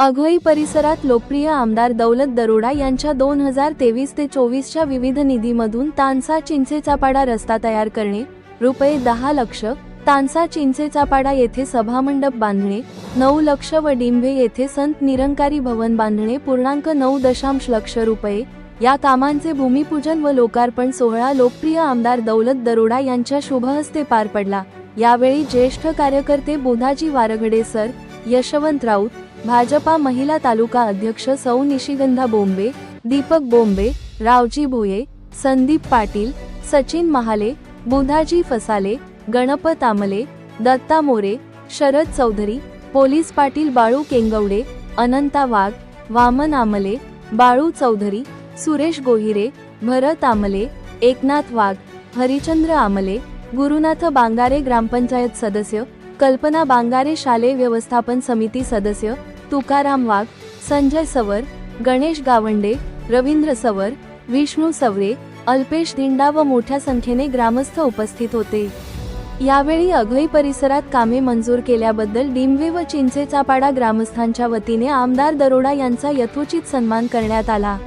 अघोई परिसरात लोकप्रिय आमदार दौलत दरोडा यांच्या दोन हजार तेवीस ते चोवीसच्या विविध निधीमधून तानसा चिंचेचापाडा रस्ता तयार करणे रुपये दहा लक्ष तानसा चिंचेचापाडा येथे सभामंडप बांधणे नऊ लक्ष व डिंभे येथे संत निरंकारी भवन बांधणे पूर्णांक नऊ दशांश लक्ष रुपये. या कामांचे भूमिपूजन व लोकार्पण सोहळा लोकप्रिय आमदार दौलत दरोडा यांच्या शुभहस्ते पार पडला. यावेळी ज्येष्ठ कार्यकर्ते बोधाजी वारगडे सर यशवंत राऊत भाजपा महिला तालुका अध्यक्ष सौ निशिगंधा बोंबे दीपक बोंबे रावजी भोये संदीप पाटील सचिन महाले बुधाजी फसाले गणपत आमले दत्ता मोरे शरद चौधरी पोलीस पाटील बाळू केंगवडे अनंता वाघ वामन आमले बाळू चौधरी सुरेश गोहिरे भरत आमले एकनाथ वाघ हरिचंद्र आमले गुरुनाथ बांगारे ग्रामपंचायत सदस्य कल्पना बांगारे शालेय व्यवस्थापन समिती सदस्य तुकाराम वाघ संजय सवर गणेश गावंडे रवींद्र सवर विष्णू सवरे अल्पेश दिंडा व मोठ्या संख्येने ग्रामस्थ उपस्थित होते. यावेळी अघई परिसरात कामे मंजूर केल्याबद्दल डिंबवे व चिंचेचापाडा ग्रामस्थांच्या वतीने आमदार दरोडा यांचा यथोचित सन्मान करण्यात आला.